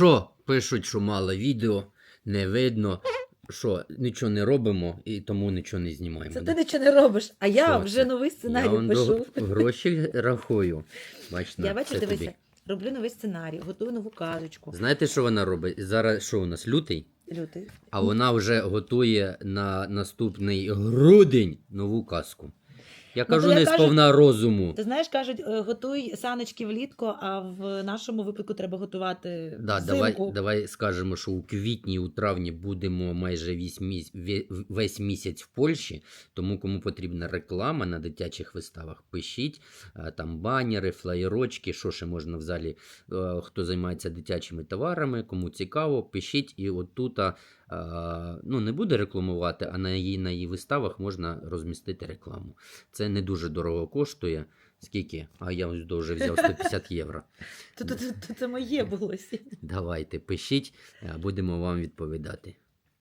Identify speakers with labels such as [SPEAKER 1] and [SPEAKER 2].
[SPEAKER 1] Що? Пишуть, що мало відео, не видно. Що, нічого не робимо і тому нічого не знімаємо.
[SPEAKER 2] Це ти нічого не робиш, а я
[SPEAKER 1] Що
[SPEAKER 2] вже
[SPEAKER 1] це?
[SPEAKER 2] новий
[SPEAKER 1] Я
[SPEAKER 2] сценарій
[SPEAKER 1] вам
[SPEAKER 2] пишу.
[SPEAKER 1] до- гроші рахую. Бач, на,
[SPEAKER 2] Я бачу,
[SPEAKER 1] це
[SPEAKER 2] дивися,
[SPEAKER 1] тобі.
[SPEAKER 2] роблю новий сценарій, готую нову казочку.
[SPEAKER 1] Знаєте, що вона робить? Зараз що у нас лютий?
[SPEAKER 2] Лютий.
[SPEAKER 1] А вона вже готує на наступний грудень нову казку. Я
[SPEAKER 2] Ну,
[SPEAKER 1] кажу,
[SPEAKER 2] я
[SPEAKER 1] не
[SPEAKER 2] кажу-
[SPEAKER 1] сповна розуму.
[SPEAKER 2] Ти знаєш, кажуть, е, готуй саночки влітку, а в нашому випадку треба готувати
[SPEAKER 1] Да,
[SPEAKER 2] взимку.
[SPEAKER 1] давай, давай скажемо, що у квітні, у травні будемо майже весь місяць, весь місяць в Польщі. Тому кому потрібна реклама на дитячих виставах, пишіть е, там банери, флаєрочки, що ще можна в залі, е, хто займається дитячими товарами, кому цікаво, пишіть. І отут ну, не буде рекламувати, а на її, на її виставах можна розмістити рекламу. Це не дуже дорого коштує. Скільки? А я ось вже взяв 150 євро.
[SPEAKER 2] То, це моє було.
[SPEAKER 1] Давайте, пишіть, е, будемо вам відповідати.